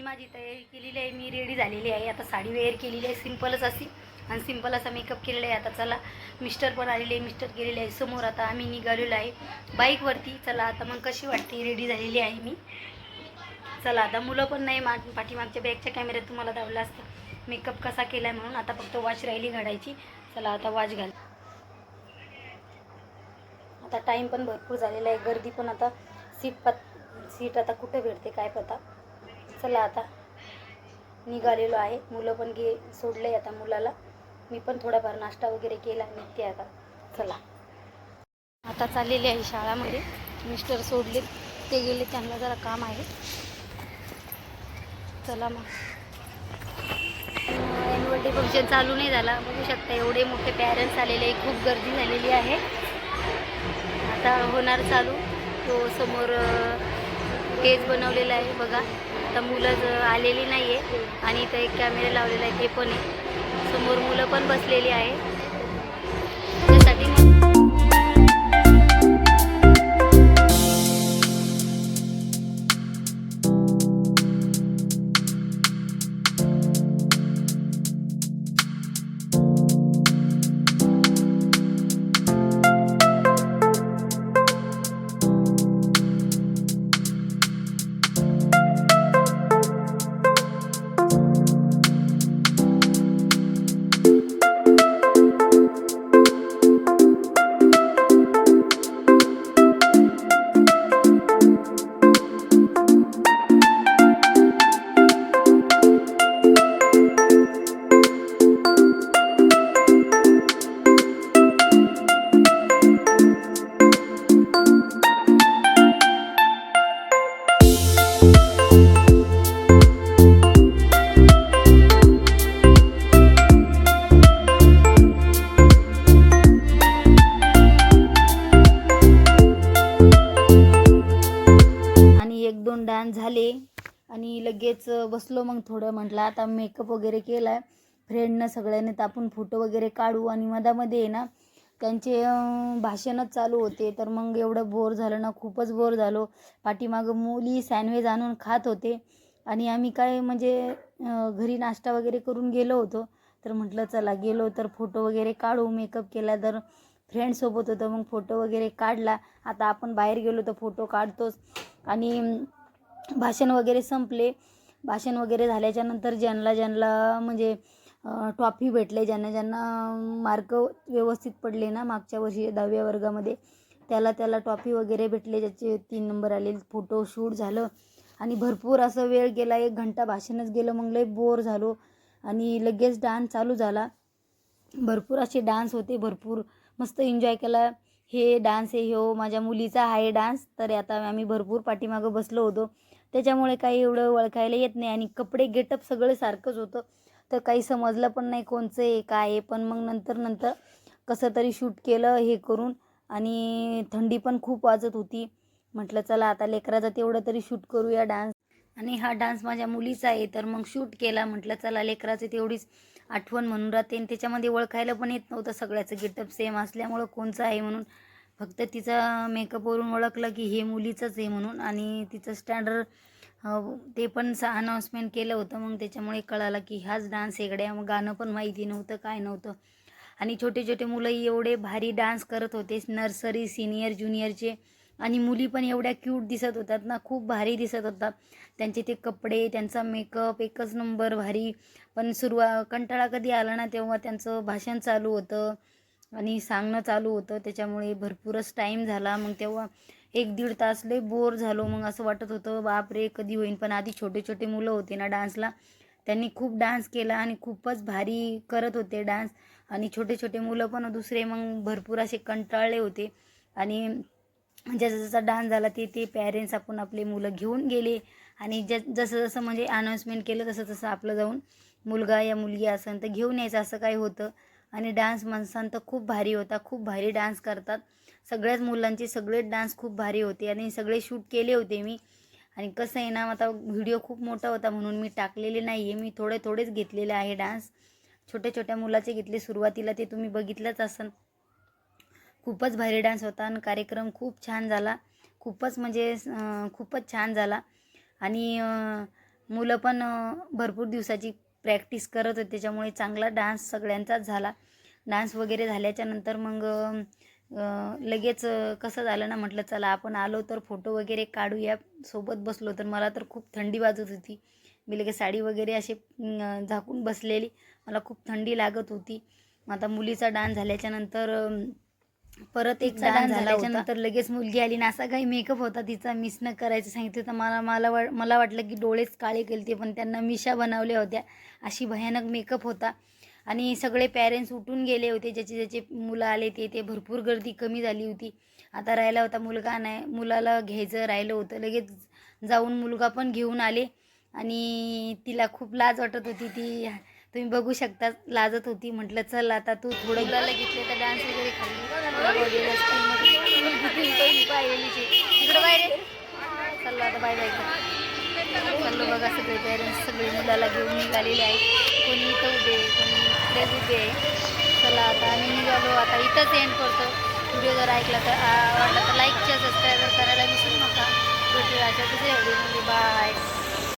मी माझी तयारी केलेली आहे मी रेडी झालेली आहे. आता साडी वेअर केलेली आहे सिम्पलच अशी. आणि सिंपल असा मेकअप केलेला आहे. आता चला मिस्टर पण आलेले आहे मिस्टर गेलेले आहे समोर. आता आम्ही निघालेलो आहे बाईकवरती चला आता मग कशी वाटते? रेडी झालेली आहे मी. चला आता मुलं पण नाही मा पाठीमागच्या बॅगच्या कॅमेऱ्यात तुम्हाला दावलं असतं. मेकअप कसा केला आहे म्हणून. आता फक्त वॉच राहिली घालायची. चला आता वॉच घाल. आता टाईम पण भरपूर झालेला आहे. गर्दी पण आता सीट पत सीट आता कुठे भेटते काय पता? चला आता. निघालेलो आहे. मुलं पण गे सोडले आता मुलाला. मी पण थोडाफार नाश्ता वगैरे केला निघते आता. चला. आता चाललेली आहे शाळामध्ये. मिस्टर सोडले ते गेले त्यांना जरा काम आहे. चला मग. ॲन्युअल डे फंक्शन चालू नाही झाला. बघू शकता एवढे मोठे पॅरेंट्स आलेले आहे. खूप गर्दी झालेली आहे. आता होणार चालू. तो समोर स्टेज बनवलेलं आहे बघा. तर मुलं ज- आलेली नाही आहे आणि इथं एक कॅमेरा लावलेला आहे ते पण आहे. समोर मुलं पण बसलेली आहे. एक दोन डान्स झाले. आणि लगेच बसलो मग थोडं. म्हटलं आता मेकअप वगैरे केला फ्रेंडनं सगळ्यांनी तर आपण फोटो वगैरे काढू. आणि मधामध्ये आहे ना त्यांचे भाषणच चालू होते. तर मग एवढं बोर झालं ना खूपच बोर झालो. पाठीमागं मुली सँडविच आणून खात होते. आणि आम्ही काय म्हणजे घरी नाश्ता वगैरे करून गेलो होतो. तर म्हटलं चला गेलो तर फोटो वगैरे काढू. मेकअप केला तर फ्रेंडसोबत होतं. मग फोटो वगैरे काढला. आता आपण बाहेर गेलो तर फोटो काढतोच. आणि भाषण वगैरे संपले. भाषण वगैरे झाल्याच्यानंतर ज्यांना ज्यांना म्हणजे ट्रॉफी भेटले ज्यांना ज्यांना मार्क व्यवस्थित पडले ना मागच्या वर्षी दहाव्या वर्गामध्ये त्याला त्याला ट्रॉफी वगैरे भेटले ज्याचे तीन नंबर आले फोटो शूट झालं. आणि भरपूर असं वेळ गेला एक घंटा भाषणच गेलं मग लय बोर झालो. आणि लगेच डान्स चालू झाला. भरपूर असे डान्स होते भरपूर मस्त एन्जॉय केला. हे डान्स आहे हो माझ्या मुलीचा आहे डान्स तर आता आम्ही भरपूर पाठीमागं बसलो होतो. त्याच्यामुळे काही एवढं ओळखायला येत नाही. आणि कपडे गेटअप सगळं सारखंच होतं. तर काही समजलं पण नाही कोणचं आहे काय आहे. पण मग नंतर नंतर कसं तरी शूट केलं हे करून आणि थंडी पण खूप वाजत होती. म्हटलं चला आता लेकराचा तेवढं तरी शूट करूया डान्स. आणि हा डान्स माझ्या मुलीचा आहे तर मग शूट केला. म्हटलं चला लेकराची तेवढीच आठवण म्हणून राहते. आणि त्याच्यामध्ये ओळखायला पण येत नव्हतं सगळ्याचं. गेटअप सेम असल्यामुळं कोणचं आहे म्हणून. फक्त तिचा मेकअपवरून ओळखलं की हे मुलीचंच आहे म्हणून. आणि तिचं स्टँडर्ड हो, ते पण अनाऊन्समेंट केलं होतं. मग त्याच्यामुळे कळालं की हाच डान्स इकडे मग गाणं पण माहिती नव्हतं काय नव्हतं. आणि छोटे छोटे मुलंही एवढे भारी डान्स करत होते. नर्सरी सिनियर ज्युनियरचे आणि मुली पण एवढ्या क्यूट दिसत होतात ना खूप भारी दिसत होतात. त्यांचे ते कपडे त्यांचा मेकअप एकच नंबर भारी. पण सुरुवा कंटाळा कधी आला ना तेव्हा त्यांचं भाषण चालू होतं. आणि सांगणं चालू होतं. त्याच्यामुळे भरपूरच टाईम झाला. मग तेव्हा एक दीड तास लय बोर झालो. मग असं वाटत होतं बापरे कधी होईन? पण आधी छोटे छोटे मुलं होते ना डान्सला त्यांनी खूप डान्स केला आणि खूपच भारी करत होते डान्स आणि छोटे छोटे मुलं पण दुसरे मग भरपूर असे कंटाळले होते. आणि जसा जसा डान्स झाला ते ते पॅरेंट्स आपण आपले मुलं घेऊन गेले. आणि ज जसं जसं म्हणजे अनाऊन्समेंट केलं तसं तसं आपलं जाऊन मुलगा या मुलगी असं तर घेऊन यायचं असं काही होतं. आणि डान्स माणसांत तर खूप भारी होता. खूप भारी डान्स करतात. सगळ्याच मुलांचे सगळेच डान्स खूप भारी होते आणि सगळे शूट केले होते मी. आणि कसं आहे ना आता व्हिडिओ खूप मोठा होता म्हणून मी टाकलेले नाही आहे मी थोडे थोडेच घेतलेले आहे डान्स छोट्या छोट्या मुलाचे घेतले सुरुवातीला ते तुम्ही बघितलंच असाल खूपच भारी डान्स होता आणि कार्यक्रम खूप छान झाला. खूपच म्हणजे खूपच छान झाला. आणि मुलं पण भरपूर दिवसाची प्रॅक्टिस करत होते. त्याच्यामुळे चांगला डान्स सगळ्यांचाच झाला. डान्स वगैरे झाल्याच्यानंतर मग लगेच कसं झालं ना म्हटलं चला आपण आलो तर फोटो वगैरे काढूया सोबत बसलो तर. मला तर खूप थंडी वाजत होती. मी लगेच साडी वगैरे असे झाकून बसलेली. मला खूप थंडी लागत होती. आता मुलीचा डान्स झाल्याच्यानंतर अं, परत एक डान्स dance झाल्याच्या होता. नंतर लगेच मुलगी आली ना असा काही मेकअप होता तिचा मिस न करायचं सांगितलं तर मला मला वा मला वाटलं की डोळेच काळे केलते पण त्यांना मिशा बनवल्या होत्या. अशी भयानक मेकअप होता. आणि सगळे पॅरेंट्स उठून गेले होते. ज्याचे ज्याचे मुलं आले ते ते भरपूर गर्दी कमी झाली होती. आता राहिला होता मुलगा नाही मुलाला घ्यायचं राहिलं होतं. लगेच जाऊन मुलगा पण घेऊन आले आणि तिला खूप लाज वाटत होती. ती तुम्ही बघू शकता लाजत होती. म्हटलं चल आता तू थोडं मुलाला घेतले तर डान्स वगैरे खाल्ली इकडं बाहेर चाललो आता बाय बाय चाललो बघा सगळे पॅरेंट्स सगळे मुलाला घेऊन निघालेले आहेत. कोणी इथं उभे आहे, आहे चला आता आम्ही निघालो आता इथंच एंड करतो. व्हिडिओ जर ऐकला तर आवडला वाटला तर लाईकच्या सबस्क्राईबर करायला विसरू नका. भेटूया अशा दुसऱ्या व्हिडिओमध्ये बाय